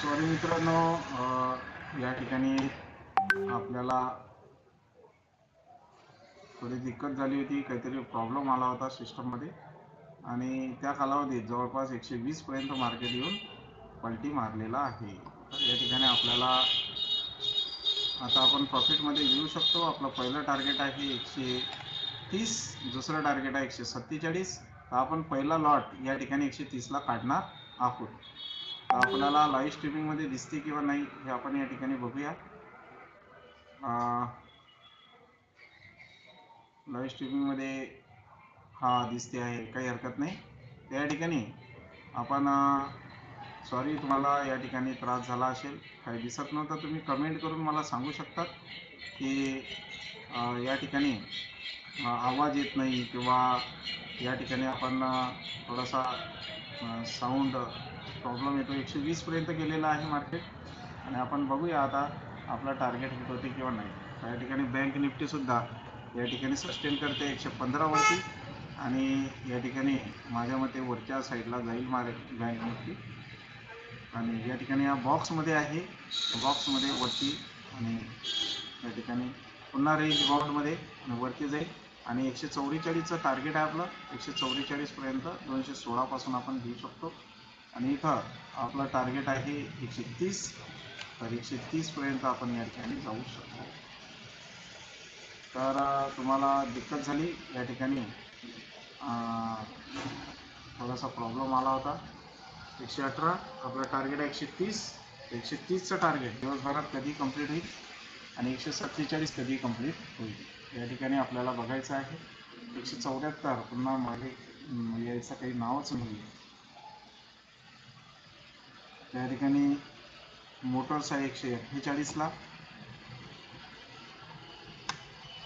Sorry मित्रांनो या ठिकाणी आपल्याला थोडी दिक्कत झाली होती काहीतरी प्रॉब्लेम आला होता सिस्टममध्ये आणि त्या कालावधीत जवळपास एकशे वीस पर्यंत मार्केट येऊन पलटी मारलेला आहे. तर या ठिकाणी आपल्याला आता आपण प्रॉफिटमध्ये घेऊ शकतो. आपलं पहिलं टार्गेट आहे एकशे तीस दुसरं टार्गेट आहे एकशे सत्तेचाळीस. तर आपण पहिला लॉट या ठिकाणी एकशे तीसला काढणार आहोत. आपल्याला लाईव्ह स्ट्रीमिंगमध्ये दिसते किंवा नाही हे आपण या ठिकाणी बघूया. लाईव्ह स्ट्रीमिंगमध्ये हा दिसते आहे काही हरकत नाही. त्या ठिकाणी आपण सॉरी तुम्हाला या ठिकाणी त्रास झाला असेल. काही दिसत नव्हतं. तुम्ही कमेंट करून मला सांगू शकतात की या ठिकाणी आवाज येत नाही किंवा या ठिकाणी आपण थोडासा साऊंड प्रॉब्लेम येतो. एकशे वीसपर्यंत गेलेला आहे मार्केट आणि आपण बघूया आता आपला टार्गेट हिट होते किंवा नाही. या ठिकाणी बँक निफ्टीसुद्धा या ठिकाणी सस्टेन करते एकशे पंधरावरती आणि या ठिकाणी माझ्या मते वरच्या साईडला जाईल मार्केट बँक निफ्टी आणि या ठिकाणी या बॉक्समध्ये आहे. बॉक्समध्ये वरती आणि या ठिकाणी पुन्हा रेंज बाउंडमध्ये आणि वरती जाईल. आणि एकशे चौवेचाळीसचं टार्गेट आहे आपलं. एकशे चौवेचाळीसपर्यंत दोनशे सोळापासून आपण घेऊ शकतो. आणि इथं आपलं टार्गेट आहे एकशे तीस. तर एकशे तीसपर्यंत आपण या ठिकाणी जाऊ शकतो. तर तुम्हाला दिक्कत झाली या ठिकाणी? थोडासा प्रॉब्लेम आला होता. एकशे अठरा आपलं टार्गेट आहे एकशे तीस. एकशे तीसचं टार्गेट दिवसभरात कधी कंप्लीट होईल? आणि एकशे सत्तेचाळीस कधी कंप्लीट होईल? या ठिकाणी आपल्याला बघायचं आहे. एकशे चौऱ्याहत्तर पुन्हा मागे यायचं काही नावच नाही आहे त्या ठिकाणी मोटर्स आहे एकशे अठ्ठेचाळीसला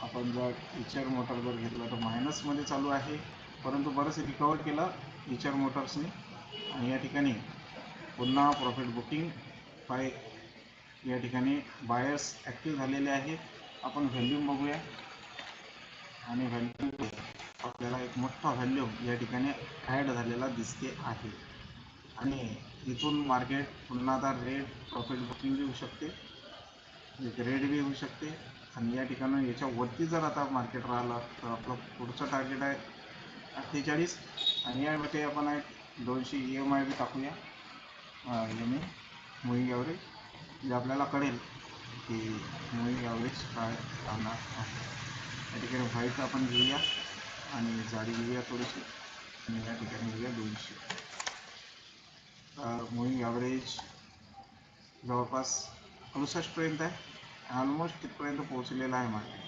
आपण जर इचर मोटर जर घेतला तर मायनसमध्ये चालू आहे. परंतु बरंच रिकवर केलं इचर मोटर्सने आणि या ठिकाणी पुन्हा प्रॉफिट बुकिंग बाय या ठिकाणी बायर्स ॲक्टिव्ह झालेले आहेत. आपण व्हॅल्यूम बघूया. आणि व्हॅल्यूम आपल्याला एक मोठा व्हॅल्यूम या ठिकाणी ॲड झालेला दिसते आहे. आणि इथून मार्केट पुन्हा आता रेड प्रॉफिट बुकिंग बी होऊ शकते. एक रेड बी होऊ शकते. आणि या ठिकाणी याच्यावरती जर आता मार्केट राहिलं तर आपलं पुढचं टार्गेट आहे अठ्ठेचाळीस. आणि यामध्ये आपण एक दोनशे ई एम आय बी टाकूया. एम ए मुईंग ॲव्हरेज जे आपल्याला कळेल की मुईंग ॲव्हरेज काय राहणार आहे. या ठिकाणी व्हाईट आपण घेऊया आणि जाडी घेऊया थोडीशी. आणि या ठिकाणी घेऊया दोनशे. मुव्हिंग ॲव्हरेज जवळपास अडुसष्टपर्यंत आहे ऑलमोस्ट तिथपर्यंत पोहोचलेला आहे मार्केट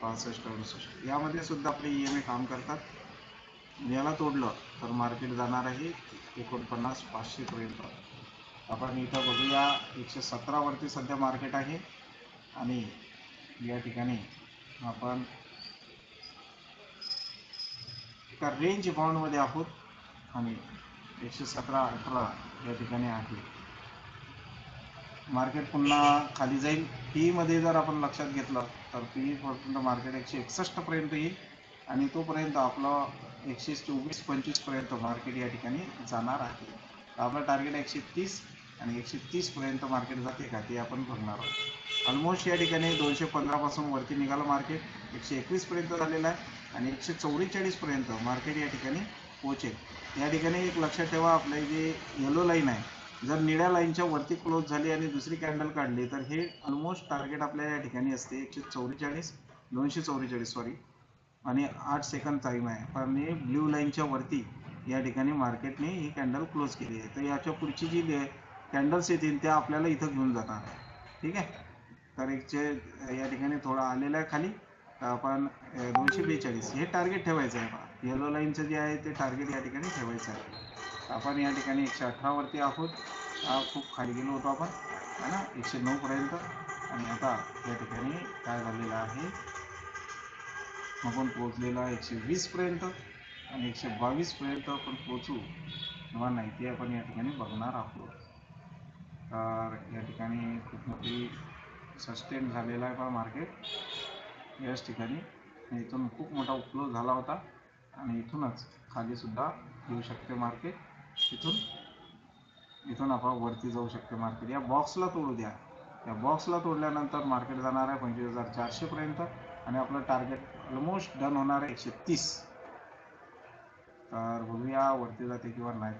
पासष्ट अडुसष्ट यामध्ये सुद्धा आपले ई एम ए काम करतात याला तोडलं तर मार्केट जाणार आहे एकोणपन्नास पाचशेपर्यंत आपण इथं बघूया एकशे सतरावरती सध्या मार्केट आहे आणि या ठिकाणी आपण एका रेंज बाउंडमध्ये आहोत आणि एकशे सतरा अठरा या ठिकाणी आहे. मार्केट पुन्हा खाली जाईल. पीईमध्ये जर आपण लक्षात घेतलं तर पी पर्यंत मार्केट एकशे एकसष्टपर्यंत येईल आणि तोपर्यंत आपलं एकशे चोवीस पंचवीसपर्यंत मार्केट या ठिकाणी जाणार आहे. तर आपलं टार्गेट एकशे तीस आणि एकशे तीसपर्यंत मार्केट जाते का ते आपण बघणार आहोत. ऑलमोस्ट या ठिकाणी दोनशे पंधरापासून वरती निघालं मार्केट एकशे एकवीसपर्यंत झालेलं आहे आणि एकशे चौवेचाळीसपर्यंत मार्केट या ठिकाणी पोहोचेल. या ठिकाणी एक लक्षात ठेवा आपले जे येलो लाईन आहे जर निळ्या लाईनच्या वरती क्लोज झाली आणि दुसरी कॅन्डल काढली तर हे ऑलमोस्ट टार्गेट आपल्या या ठिकाणी असते. एकशे चौवेचाळीस दोनशे चौवेचाळीस सॉरी आणि आठ सेकंद टाईम आहे. पण हे ब्ल्यू लाईनच्या वरती या ठिकाणी मार्केटने ही कॅन्डल क्लोज केली आहे. तर याच्या पुढची जी कॅन्डल्स येतील त्या आपल्याला इथं घेऊन जाणार आहे. ठीक आहे? तर एकचे या ठिकाणी थोडा आलेला आहे खाली आपण दोनशे बेचाळीस. हे टार्गेट ठेवायचं आहे येलो लाईनचं जे आहे ते टार्गेट या ठिकाणी ठेवायचं आहे. आपण या ठिकाणी एकशे अठरावरती आहोत. हा खूप खाली गेलो होतो आपण. है ना? एकशे नऊपर्यंत आणि आता या ठिकाणी काय झालेलं आहे? आपण पोहोचलेला एकशे वीसपर्यंत आणि एकशे बावीसपर्यंत आपण पोहोचू. किंवा नाही ते आपण या ठिकाणी बघणार आहोत. तर या ठिकाणी खूप मोठी सस्टेन झालेला आहे पण मार्केट याच ठिकाणी. आणि इथून खूप मोठा उपलो झाला होता. आणि इथूनच खाली सुद्धा येऊ शकते मार्केट इथून इथून आपण वरती जाऊ शकते मार्केट या बॉक्सला तोडू द्या. या बॉक्सला तोडल्यानंतर मार्केट जाणार आहे पंचवीस हजार चारशेपर्यंत आणि आपलं टार्गेट ऑलमोस्ट डन होणार आहे एकशे तीस. तर बघूया वरती जाते किंवा नाही.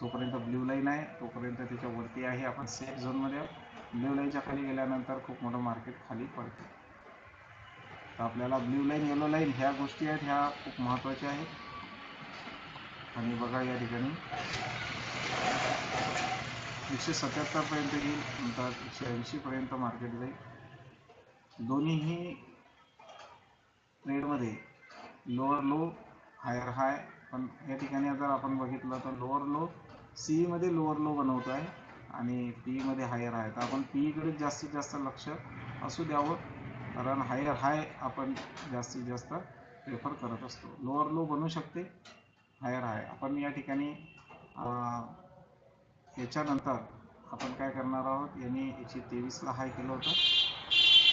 जोपर्यंत ब्ल्यू लाईन आहे तोपर्यंत त्याच्या वरती आहे. आपण सेफ झोनमध्ये ब्ल्यू लाईनच्या खाली गेल्यानंतर खूप मोठं मार्केट खाली पडते. तर आपल्याला ब्ल्यू लाईन येलो लाईन ह्या गोष्टी आहेत ह्या खूप महत्त्वाच्या आहेत. आणि बघा या ठिकाणी. एकशे सत्याहत्तरपर्यंत येईल नंतर एकशे ऐंशीपर्यंत मार्केट जाईल. दोन्हीही ट्रेडमध्ये लोअर लो हायर हाय पण या ठिकाणी जर आपण बघितलं तर लोअर लो सीईमध्ये लोअर लो बनवतो आहे आणि पीईमध्ये हायर आहे. तर आपण पी जास्तीत जास्त लक्ष असू द्यावं. कारण हायर हाय आपण जास्तीत जास्त प्रेफर करत असतो. लोअर लो बनू शकते हायर हाय. आपण या ठिकाणी याच्यानंतर आपण काय करणार आहोत यांनी एकशे तेवीसला हाय केलं होतं.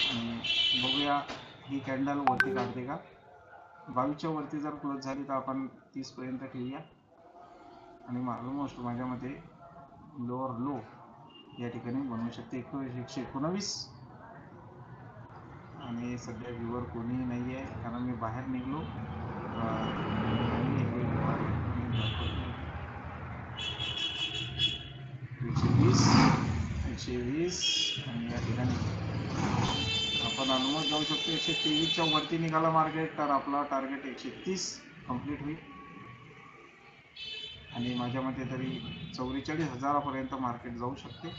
आणि बघूया ही कॅन्डल वरती काढते का? बावीसच्या वरती जर क्लोज झाली तर आपण तीसपर्यंत ठेवूया. आणि ऑलमोस्ट माझ्या मते लोअर लो या ठिकाणी बनवू शकते. एकोणीस एकशे एकोणावीस आणि सध्या व्ह्यूवर कोणीही नाही आहे कारण मी बाहेर निघलो. एकशे वीस एकशे वीस आणि या ठिकाणी आपण अनुमत जाऊ शकतो. एकशे तेवीसच्या वरती निघाला मार्केट तर आपला टार्गेट एकशे तीस कंप्लीट होईल. आणि माझ्या मते तरी चौवेचाळीस हजारापर्यंत मार्केट जाऊ शकते.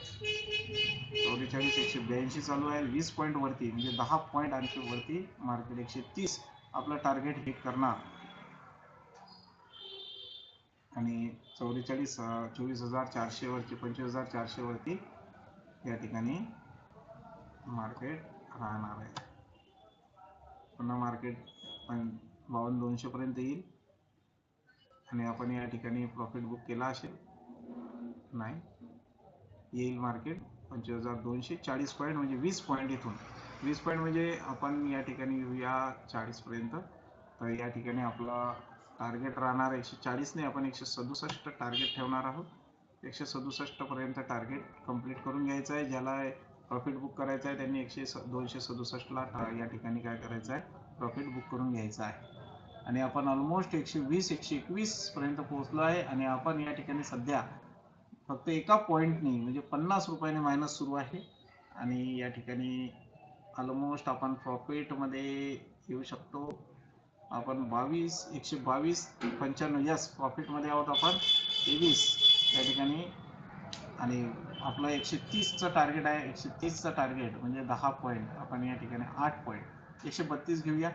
चौवेचाळीस एकशे ब्याऐंशी चालू आहे. वीस पॉईंट वरती म्हणजे दहा पॉईंट आणखी वरती मार्केट एकशे तीस आपलं टार्गेट हिट करणार. आणि चौवेचाळीस चोवीस हजार चारशे वरती पंचवीस हजार चारशे वरती या ठिकाणी मार्केट राहणार आहे. पुन्हा मार्केट पण बावन्न दोनशे पर्यंत येईल. आणि आपण या ठिकाणी प्रॉफिट बुक केला असेल नाही येईल मार्केट पंचवीस हजार दोनशे चाळीस पॉईंट म्हणजे वीस पॉईंट इथून. वीस पॉईंट म्हणजे आपण या ठिकाणी येऊया चाळीसपर्यंत तर या ठिकाणी आपला टार्गेट राहणार एकशे चाळीसने आपण एकशे सदुसष्ट टार्गेट ठेवणार आहोत. एकशे सदुसष्टपर्यंत टार्गेट कंप्लीट करून घ्यायचं आहे. ज्याला प्रॉफिट बुक करायचं आहे त्यांनी एकशे स दोनशे सदुसष्टला टा- या ठिकाणी काय करायचं आहे? प्रॉफिट बुक करून घ्यायचं आहे. आणि आपण ऑलमोस्ट एकशे वीस एकशे एकवीस पर्यंत पोहोचलो आहे आणि आपण या ठिकाणी सध्या फक्त एका पॉईंटनी म्हणजे पन्नास रुपयाने मायनस सुरू आहे. आणि या ठिकाणी ऑलमोस्ट आपण प्रॉफिटमध्ये येऊ शकतो. आपण बावीस एकशे बावीस पंच्याण्णव यस प्रॉफिटमध्ये आहोत आपण. तेवीस या ठिकाणी. आणि आपलं एकशे तीसचं टार्गेट आहे. एकशे तीसचं टार्गेट म्हणजे दहा पॉईंट आपण या ठिकाणी आठ पॉईंट एकशे बत्तीस घेऊया.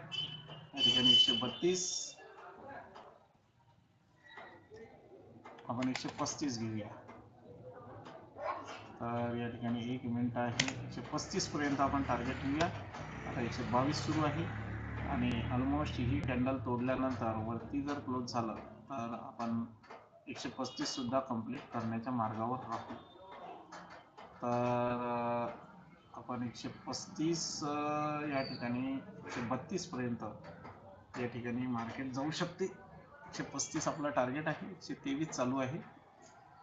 या ठिकाणी एकशे बत्तीस. आपण एकशे पस्तीस घेऊया. तर या ठिकाणी एक मिनिट आहे. एकशे पस्तीस पर्यंत आपण टार्गेट घेऊया आता एकशे बावीस सुरू आहे. आणि ऑलमोस्ट ही कॅन्डल तोडल्यानंतर वरती जर क्लोज झालं तर आपण एकशे पस्तीस सुद्धा कंप्लीट करण्याच्या मार्गावर राहू. तर आपण एकशे पस्तीस या ठिकाणी एकशे बत्तीस पर्यंत या ठिकाणी मार्केट जाऊ शकते. एकशे पस्तीस आपला टार्गेट आहे. एकशे तेवीस चालू आहे.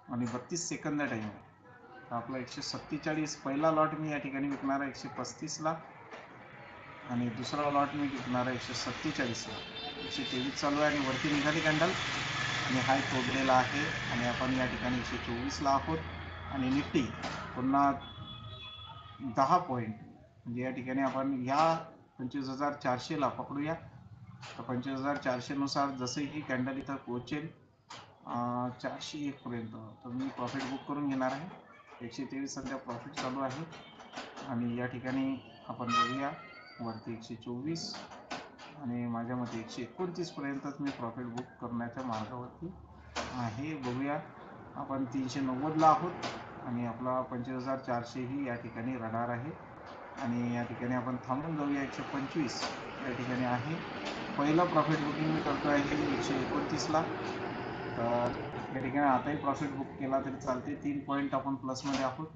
आणि बत्तीस सेकंद टाईम आहे. तर आपला एकशे सत्तेचाळीस पहिला लॉट मी या ठिकाणी विकणार आहे एकशे पस्तीसला आणि दुसरा लॉट मी विकणार आहे एकशे सत्तेचाळीसला एकशे तेवीस चालू आहे आणि वरती निघाली कॅन्डल आणि हाय तोडलेला आहे. आणि आपण या ठिकाणी एकशे चोवीसला आहोत. आणि निफ्टी पुन्हा दहा पॉईंट म्हणजे या ठिकाणी आपण या पंचवीस हजार चारशेला पकडूया. तर पंचवीस हजार चारशेनुसार जसे ही कॅन्डल इथं पोहोचेल चारशे एक पर्यंत. तर मी प्रॉफिट बुक करून घेणार आहे. एकशे तेवीस सध्या प्रॉफिट चालू आहे. आणि या ठिकाणी आपण बघूया वरती एकशे चोवीस आणि माझ्या मते एकशे एकोणतीसपर्यंतच मी प्रॉफिट बुक करण्याच्या मार्गावरती आहे. बघूया आपण तीनशे नव्वदला आहोत आणि आपला पंचवीस हजार चारशेही या ठिकाणी रडार आहे. आणि या ठिकाणी आपण थांबून जाऊया. एकशे पंचवीस या ठिकाणी आहे. पहिलं प्रॉफिट बुकिंग मी करतो आहे एकशे एकोणतीसला. तर या ठिकाणी आताही प्रॉफिट बुक केला तरी चालते तीन पॉईंट आपण प्लसमध्ये आहोत.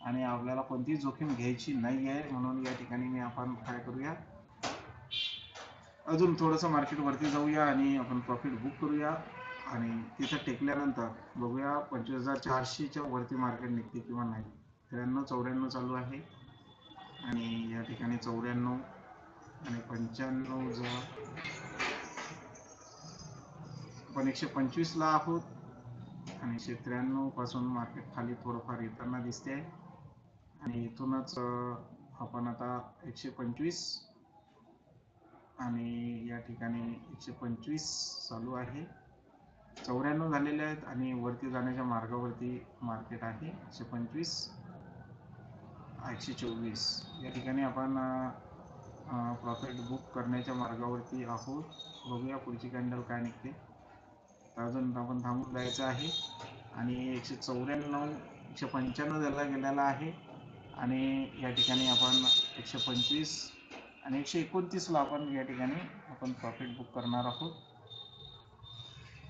आणि आपल्याला कोणतीही जोखीम घ्यायची नाही आहे. म्हणून या ठिकाणी मी आपण काय करूया? अजून थोडंसं मार्केट वरती जाऊया आणि आपण प्रॉफिट बुक करूया. आणि तिथं टेकल्यानंतर बघूया पंचवीस हजार चारशेच्या वरती मार्केट निघते किंवा नाही. त्र्याण्णव चौऱ्याण्णव चालू आहे. आणि या ठिकाणी चौऱ्याण्णव आणि पंच्याण्णव जर आपण एकशे पंचवीसला आहोत. आणि एकशे त्र्याण्णवपासून मार्केट खाली थोडंफार येताना दिसते. आहे आणि इथूनच आपण आता एकशे पंचवीस आणि या ठिकाणी एकशे पंचवीस चालू आहे. चौऱ्याण्णव झालेले आहेत आणि वरती जाण्याच्या मार्गावरती मार्केट आहे. एकशे पंचवीस एकशे चोवीस. या ठिकाणी आपण प्रॉफिट बुक करण्याच्या मार्गावरती आहोत. बघूया पुढची कॅन्डल काय निघते. तर अजून आपण थांबून जायचं आहे. आणि एकशे चौऱ्याण्णव एकशे पंच्याण्णव झाला गेलेला आहे. आणि या ठिकाणी आपण एकशे पंचवीस आणि एकशे एकोणतीसला आपण या ठिकाणी आपण प्रॉफिट बुक करणार आहोत.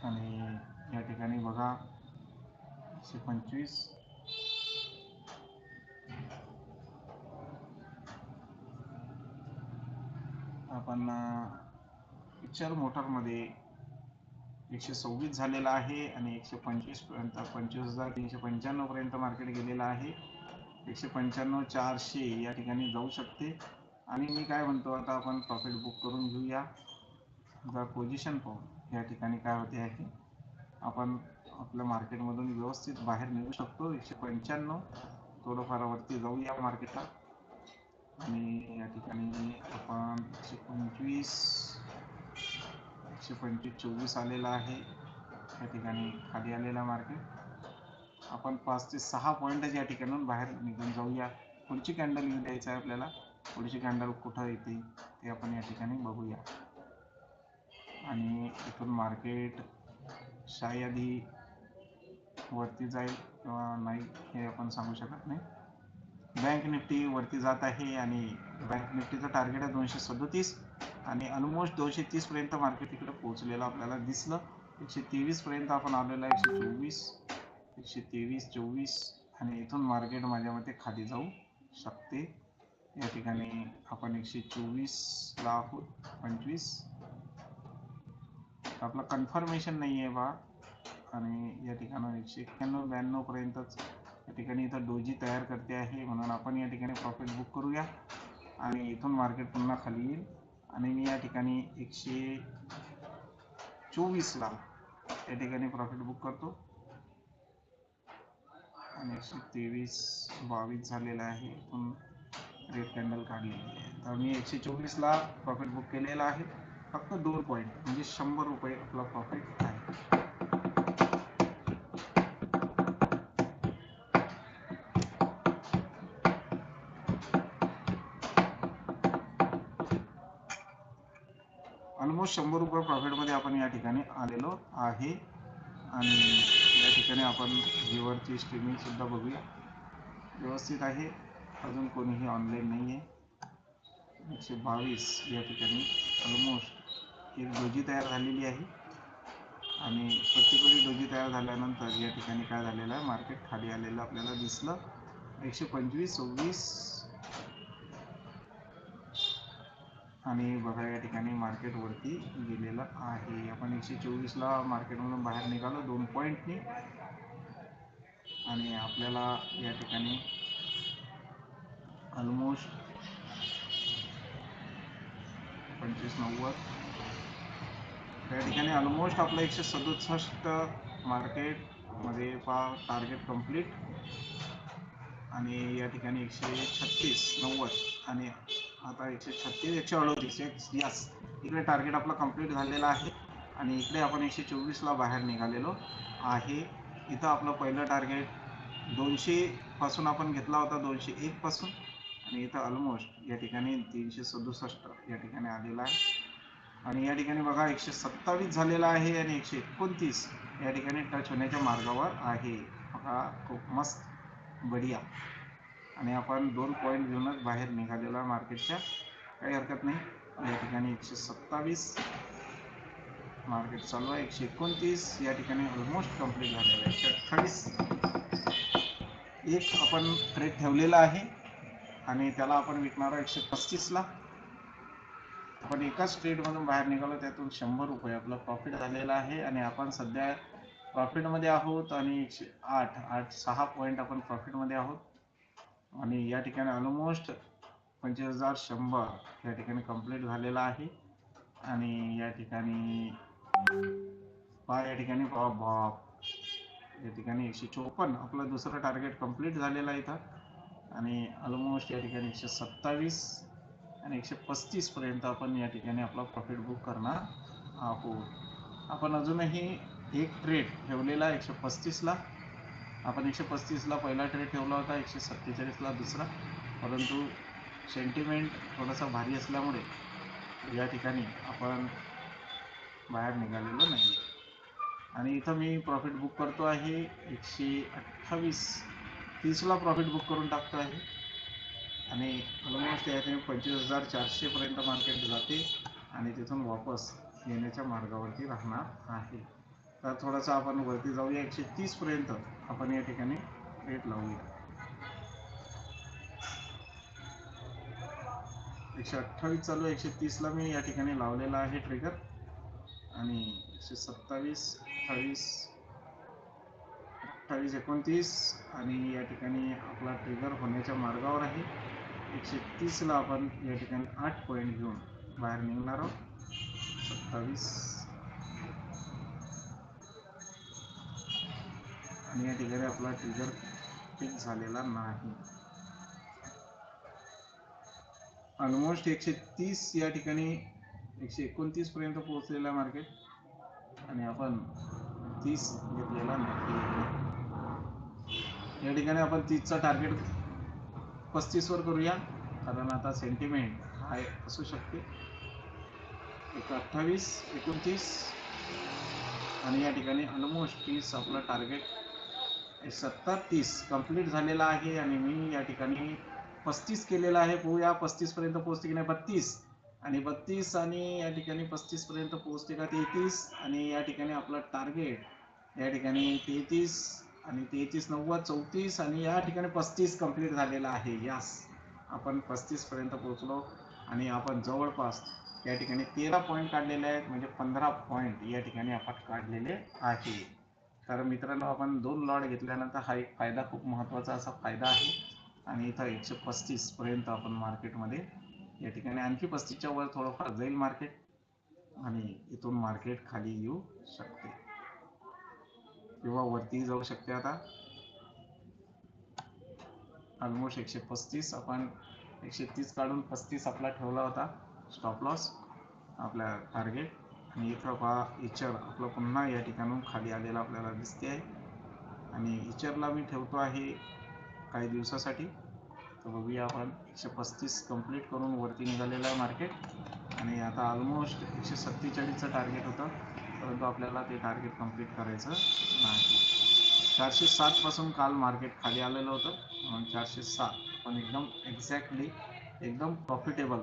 आणि या ठिकाणी बघा एकशे पंचवीस. आपण पिक्चर मोटरमध्ये एकशे सव्वीस झालेला आहे आणि एकशे पंचवीसपर्यंत पंचवीस हजार तीनशे पंच्याण्णवपर्यंत मार्केट गेलेलं आहे. एकशे पंच्याण्णव चारशे या ठिकाणी जाऊ शकते. आणि मी काय म्हणतो आता आपण प्रॉफिट बुक करून घेऊया. जर पोझिशन पाहून या ठिकाणी काय होते आहे आपण आपल्या मार्केटमधून व्यवस्थित बाहेर निघू शकतो. एकशे पंच्याण्णव. थोडंफार वरती जाऊया मार्केटला आणि या ठिकाणी पंचवीस एकशे पंचवीस चोवीस आलेला आहे. या ठिकाणी खाली आलेला मार्केट आपण पाच ते सहा पॉईंट या ठिकाणून बाहेर निघून जाऊया. पुढची कॅन्डल घेऊन द्यायचं आहे आपल्याला? पुढची कॅन्डल कुठं येते? ते आपण या ठिकाणी बघूया. आणि इथून मार्केट शायदी वरती जाईल किंवा नाही हे आपण सांगू शकत नाही. बँक निफ्टी वरती जात आहे आणि बँक निफ्टीचं टार्गेट आहे दोनशे सदोतीस. आणि ऑलमोस्ट दोनशे तीस पर्यंत मार्केट इकडे पोहोचलेलं आपल्याला दिसलं. एकशे तेवीस पर्यंत आपण आलेलो एकशे चोवीस एकशे तेवीस चोवीस. आणि इथून मार्केट माझ्या मते खाली जाऊ शकते. या ठिकाणी आपण एकशे चोवीसला आहोत पंचवीस. तर आपलं कन्फर्मेशन नाही आहे बा. आणि या ठिकाणी एकशे एक्क्याण्णव ब्याण्णव पर्यंतच या ठिकाणी इथं डोजी तयार करते आहे. म्हणून आपण या ठिकाणी प्रॉफिट बुक करूया. आणि इथून मार्केट पुन्हा खाली येईल. आणि मी या ठिकाणी एकशे चोवीसला या ठिकाणी प्रॉफिट बुक करतो. आणि एकशे तेवीस बावीस झालेला आहे. इथून रेड कॅन्डल काढलेली आहे. तर मी एकशे चोवीसला प्रॉफिट बुक केलेला आहे. फक्त दोन पॉईंट म्हणजे शंभर रुपये आपला प्रॉफिट आहे. ऑलमोस्ट शंभर रुपये प्रॉफिटमध्ये आपण या ठिकाणी आलेलो आहे. आणि या ठिकाणी आपण व्ह्यूवरची स्ट्रीमिंगसुद्धा बघूया. व्यवस्थित आहे. अजून कोणीही ऑनलाईन नाही आहे एकशे बावीस या ठिकाणी ऑलमोस्ट एक डोजी तयार झालेली आहे. आणि प्रत्येक डोजी तयार झाल्यानंतर या ठिकाणी काय झालेलं आहे? मार्केट खाली आलेलं आपल्याला दिसलं. एकशे पंचवीस सव्वीस आणि बघा या ठिकाणी मार्केट वरती गेलेलं आहे. आपण एकशे चोवीसला मार्केटमधून बाहेर निघालो दोन पॉईंटनी आणि आपल्याला या ठिकाणी ऑलमोस्ट पंचवीस नव्वद. त्या ठिकाणी ऑलमोस्ट आपलं एकशे सदुसष्ट मार्केटमध्ये पा टार्गेट कंप्लीट आणि या ठिकाणी एकशे छत्तीस नव्वद. आणि आता एकशे छत्तीस एकशे अडोतीस एक यस इकडे टार्गेट आपला कंप्लीट झालेला आहे. आणि इकडे आपण एकशे चोवीसला बाहेर निघालेलो आहे. इथं आपलं पहिलं टार्गेट दोनशेपासून आपण घेतला होता दोनशे एकपासून आणि इथं ऑलमोस्ट या ठिकाणी तीनशे सदुसष्ट या ठिकाणी आलेला आहे. आणि या ठिकाणी बघा एकशे सत्तावीस झालेला आहे आणि एकशे एकोणतीस या ठिकाणी टच होण्याच्या मार्गावर आहे. बघा खूप मस्त बढिया. आणि आपण दोन पॉईंट घेऊनच बाहेर निघालेलो आहे मार्केटच्या. काही हरकत नाही. या ठिकाणी एकशे सत्तावीस मार्केट चालू आहे. एकशे एकोणतीस या ठिकाणी ऑलमोस्ट कंप्लीट झालेलं आहे. एकशे अठ्ठावीस. एक आपण ट्रेड ठेवलेला आहे आणि त्याला आपण विकणार आहे एकशे पस्तीसला आपण एकाच ट्रेडमधून बाहेर निघालो त्यातून शंभर रुपये आपलं प्रॉफिट झालेला आहे आणि आपण सध्या प्रॉफिटमध्ये आहोत आणि एकशे आठ आठ सहा पॉईंट आपण प्रॉफिटमध्ये आहोत. आणि या ठिकाणी ऑलमोस्ट पंचवीस हजार शंभर या ठिकाणी कंप्लीट झालेला आहे. आणि या ठिकाणी पहा या ठिकाणी या ठिकाणी एकशे चोपन्न आपलं दुसरं टार्गेट कंप्लीट झालेला आहे इथं. आणि ऑलमोस्ट या ठिकाणी एकशे सत्तावीस आणि एकशे पस्तीसपर्यंत आपण या ठिकाणी आपला प्रॉफिट बुक करणार आहोत. आपण अजूनही एक ट्रेड ठेवलेला एकशे पस्तीसला. आपण एकशे पस्तीसला पहिला ट्रेड ठेवला होता एकशे सत्तेचाळीसला दुसरा. परंतु सेंटिमेंट थोडासा भारी असल्यामुळे या ठिकाणी आपण बाहेर निघालेलो नाही. आणि इथं मी प्रॉफिट बुक करतो आहे एकशे अठ्ठावीस. तीसला प्रॉफिट बुक करून टाकतो आहे. आणि ऑलमोस्ट या ठिकाणी पंचवीस हजार चारशेपर्यंत मार्केट जाते आणि तिथून वापस येण्याच्या मार्गावरती राहणार आहे. तर थोडासा आपण वरती जाऊया. एकशे तीसपर्यंत आपण या ठिकाणी रेट लावूया. एकशे अठ्ठावीस चालू एकशे तीसला मी या ठिकाणी लावलेला आहे ट्रिगर आणि एकशे सत्तावीस अठ्ठावीस अठ्ठावीस एकोणतीस आणि या ठिकाणी आपला ट्रिगर होण्याच्या मार्गावर आहे. एकशे तीसला आपण या ठिकाणी आठ पॉईंट घेऊन बाहेर निघणार आहोत. सत्तावीस आणि या ठिकाणी आपला ट्रिगर पिक झालेला नाही. ऑलमोस्ट एकशे तीस या ठिकाणी एकशे एकोणतीस पर्यंत पोहोचलेला मार्केट आणि आपण तीस घेतलेला नाही. या ठिकाणी आपण तीसचा टार्गेट पस्तीसवर करूया. कारण आता सेंटिमेंट हाय असू शकते. एक अठ्ठावीस एकोणतीस. आणि या ठिकाणी ऑलमोस्ट तीस आपलं टार्गेट सत्तर तीस कंप्लीट झालेला आहे आणि मी या ठिकाणी पस्तीस केलेला आहे. पोहूया पस्तीस पर्यंत पोहोचते की नाही? बत्तीस. आणि बत्तीस आणि या ठिकाणी पस्तीस पर्यंत पोहोचते का? तेहतीस. आणि या ठिकाणी आपलं टार्गेट या ठिकाणी तेहतीस आणि तेहतीस नव्वद चौतीस आणि या ठिकाणी पस्तीस कंप्लीट झालेला आहे. यास आपण पस्तीस पर्यंत पोहोचलो आणि आपण जवळपास या ठिकाणी तेरा पॉईंट काढलेले आहेत. म्हणजे पंधरा पॉईंट या ठिकाणी आपण काढलेले आहे. तर मित्रांनो आपण दोन लॉट घेतल्यानंतर हा एक फायदा खूप महत्त्वाचा असा फायदा आहे. आणि इथं एकशे पस्तीस पर्यंत आपण मार्केटमध्ये या ठिकाणी आणखी पस्तीसच्या वर थोडंफार जाईल मार्केट. आणि इथून मार्केट खाली येऊ शकते. किंवा वरती जाऊ शकते आता. ऑलमोस्ट एकशे पस्तीस आपण एकशे तीस काढून पस्तीस आपला ठेवला होता. स्टॉप लॉस आपल्या टार्गेट आणि इथं पहा इचर आपलं पुन्हा या ठिकाणून खाली आलेलं आपल्याला दिसते आहे. आणि इचरला मी ठेवतो आहे काही दिवसासाठी. तर बघूया आपण एकशे पस्तीस कंप्लीट करून वरती निघालेलं आहे मार्केट आणि आता ऑलमोस्ट एकशे सत्तेचाळीसचं टार्गेट होतं. परंतु आपल्याला ते टार्गेट कंप्लीट करायचं नाही. चारशे सातपासून काल मार्केट खाली आलेलं होतं. म्हणून चारशे सात. पण एकदम एक्झॅक्टली एकदम प्रॉफिटेबल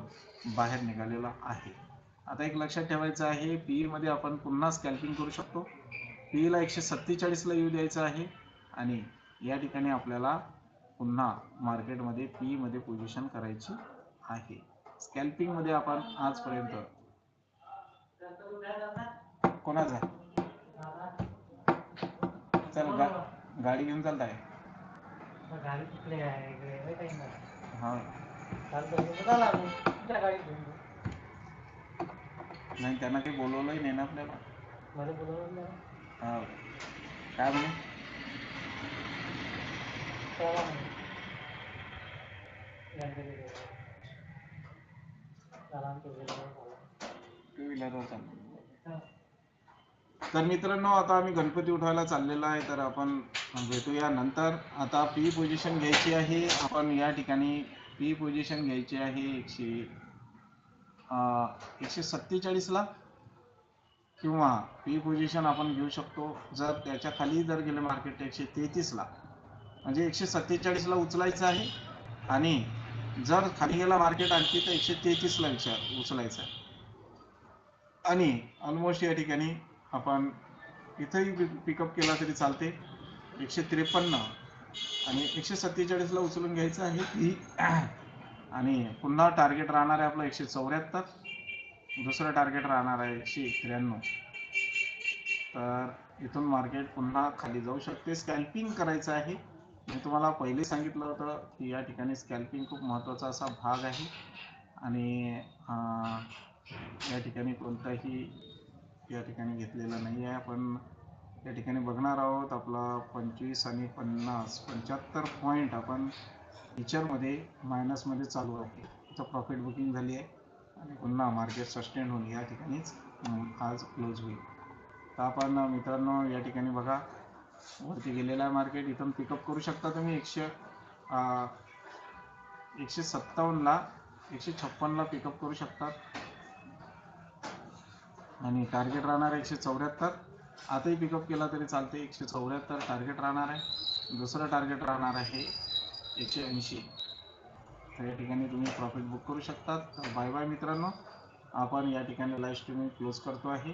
बाहेर निघालेला आहे. आता एक लक्षात ठेवायचं आहे पी मध्ये आपण पुन्हा स्कॅल्पिंग करू शकतो. पीला एकशे सत्तेचाळीसला येऊ द्यायचं आहे आणि या ठिकाणी आपल्याला पुन्हा मार्केटमध्ये पी मध्ये पोझिशन करायची आहे. स्कॅल्पिंगमध्ये आपण आजपर्यंत कोणाचा चल गा गाडी घेऊन तिकडे आहे. हा काल तर गेलो झाला आपण. कुठल्या गाडीत घेऊन गेलो? नाही त्यांना काही बोलवलंही नाही ना आपल्याला मला बोलवलं नाही. हा काय म्हणे चला. चला. टू व्हीलरवर चाललो. तर मित्रांनो आता आम्ही गणपती उठवायला चाललेलो आहे तर आपण भेटूया नंतर आता पी पोझिशन घ्यायची आहे आपण या ठिकाणी पी पोझिशन घ्यायची आहे एकशे एकशे सत्तेचाळीसला किंवा पी पोझिशन आपण घेऊ शकतो. जर त्याच्याखाली जर गेलं मार्केट एकशे तेहतीसला म्हणजे एकशे सत्तेचाळीसला उचलायचं आहे. आणि जर खाली गेला मार्केट आणखी तर एकशे तेहतीसला विचार उचलायचं आहे. आणि ऑलमोस्ट या ठिकाणी आपण इथंही पिकअप केला तरी चालते. एकशे त्रेपन्न. आणि एकशे सत्तेचाळीसला उचलून घ्यायचं आहे की आणि पुन्हा टार्गेट राहणार आहे आपलं एकशे चौऱ्याहत्तर. दुसरं टार्गेट राहणार आहे एकशे त्र्याण्णव. तर इथून मार्केट पुन्हा खाली जाऊ शकते. स्कॅल्पिंग करायचं आहे. मी तुम्हाला पहिले सांगितलं होतं की या ठिकाणी स्कॅल्पिंग खूप महत्त्वाचा असा भाग आहे. आणि या ठिकाणी कोणताही या ठिकाणी घेतलेला नाही आहे. आपण या ठिकाणी बघणार आहोत आपला पंचवीस आणि पन्नास. पंच्याहत्तर पॉईंट आपण फ्युचरमध्ये मायनसमध्ये चालू आहे. इथं प्रॉफिट बुकिंग झाली आहे. आणि पुन्हा मार्केट सस्टेंड होऊन या ठिकाणीच आज क्लोज होईल. तर आपण मित्रांनो या ठिकाणी बघा. वरती गेलेलं आहे मार्केट इथून पिकअप करू शकता तुम्ही. एकशे एकशे सत्तावन्नला एकशे छप्पनला पिकअप करू शकतात आणि टार्गेट राहणार आहे एकशे चौऱ्याहत्तर. आताही पिकअप केला तरी चालते एकशे चौऱ्याहत्तर. टार्गेट राहणार आहे. दुसरं टार्गेट राहणार आहे एकशे ऐंशी. तर या ठिकाणी तुम्ही प्रॉफिट बुक करू शकतात. तर बाय बाय मित्रांनो. आपण या ठिकाणी लाईव्ह स्ट्रीमिंग क्लोज करतो आहे.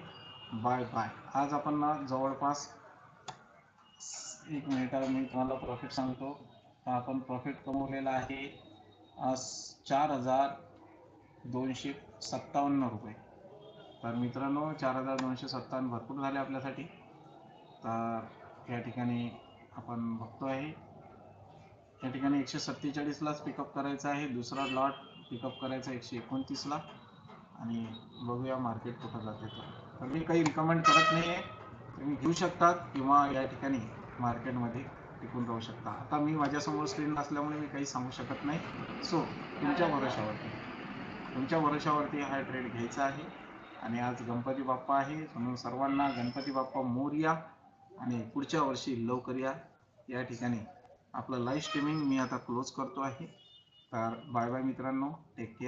बाय बाय आज आपण ना जवळपास एक मिनिटाला मी तुम्हाला प्रॉफिट सांगतो. तर आपण प्रॉफिट कमवलेला आहे आज चार हजार दोनशे सत्तावन्न रुपये. तर मित्रांनो चार हजार दोनशे सत्तावन्न भरपूर झाले आपल्यासाठी. तर या ठिकाणी आपण बघतो आहे. या ठिकाणी एकशे सत्तेचाळीसलाच पिकअप करायचा आहे. दुसरा लॉट पिकअप करायचा एकशे एकोणतीसला आणि बघूया मार्केट कुठं जाते तर मी काही रिकमेंड करत नाही आहे तुम्ही घेऊ शकतात किंवा या ठिकाणी मार्केटमध्ये टिकून राहू शकता. आता मी माझ्यासमोर स्क्रीन असल्यामुळे मी काही सांगू शकत नाही. सो तुमच्या भरोशावरती तुमच्या भरोशावरती हा ट्रेड घ्यायचा आहे. आणि आज गणपती बाप्पा आहे. म्हणून सर्वांना गणपती बाप्पा मोरया आणि पुढच्या वर्षी लवकर या. या ठिकाणी आपलं लाईव्ह स्ट्रीमिंग मी आता क्लोज करतो आहे. तर बाय बाय मित्रांनो. Take care